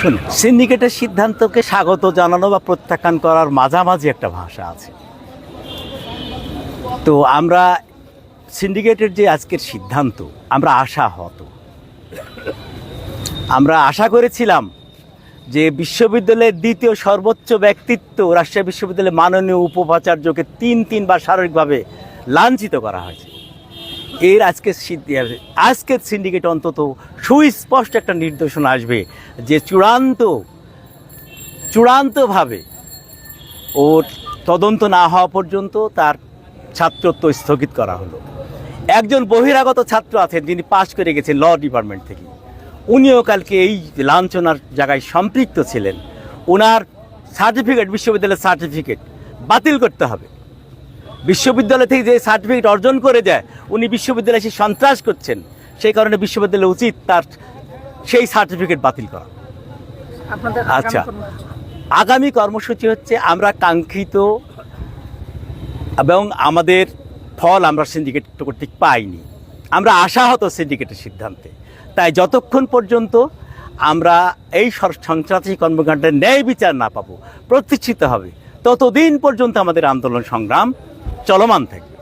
শুনুন সিন্ডিকেটের সিদ্ধান্তকে স্বাগত জানানো বা প্রত্যাখ্যান করার মাঝামাঝি একটা ভাষা আছে। তো আমরা সিন্ডিকেটের যে আজকের সিদ্ধান্ত, আমরা আশা হতো আমরা আশা করেছিলাম যে বিশ্ববিদ্যালয়ের দ্বিতীয় সর্বোচ্চ ব্যক্তিত্ব রাজশাহী বিশ্ববিদ্যালয়ের মাননীয় উপাচার্যকে তিন তিনবার শারীরিকভাবে লাঞ্ছিত করা হয়েছে। এর আজকে আজকের সিন্ডিকেট অন্তত সুস্পষ্ট একটা নির্দেশনা আসবে যে চূড়ান্ত, চূড়ান্তভাবে ওর তদন্ত না হওয়া পর্যন্ত তার ছাত্রত্ব স্থগিত করা হলো। একজন বহিরাগত ছাত্র আছেন যিনি পাশ করে গেছেন ল ডিপার্টমেন্ট থেকে। উনিও কালকে এই লাঞ্ছনার জায়গায় সম্পৃক্ত ছিলেন। ওনার সার্টিফিকেট, বিশ্ববিদ্যালয়ের সার্টিফিকেট বাতিল করতে হবে। বিশ্ববিদ্যালয় থেকে যে সার্টিফিকেট অর্জন করে যায় উনি বিশ্ববিদ্যালয়ে এসে সন্ত্রাস করছেন সেই কারণে বিশ্ববিদ্যালয় উচিত তার সেই সার্টিফিকেট বাতিল করা আচ্ছা। আগামী কর্মসূচি? হচ্ছে আমরা কাঙ্ক্ষিত এবং আমাদের ফল আমরা সিন্ডিকেট কর্তৃক পাইনি আমরা আশাহত সিন্ডিকেটের সিদ্ধান্তে তাই যতক্ষণ পর্যন্ত আমরা এই সন্ত্রাসী কর্মকাণ্ডের ন্যায় বিচার না পাবো প্রতিষ্ঠিত হবে ততদিন পর্যন্ত আমাদের আন্দোলন সংগ্রাম চলমান থাকবে।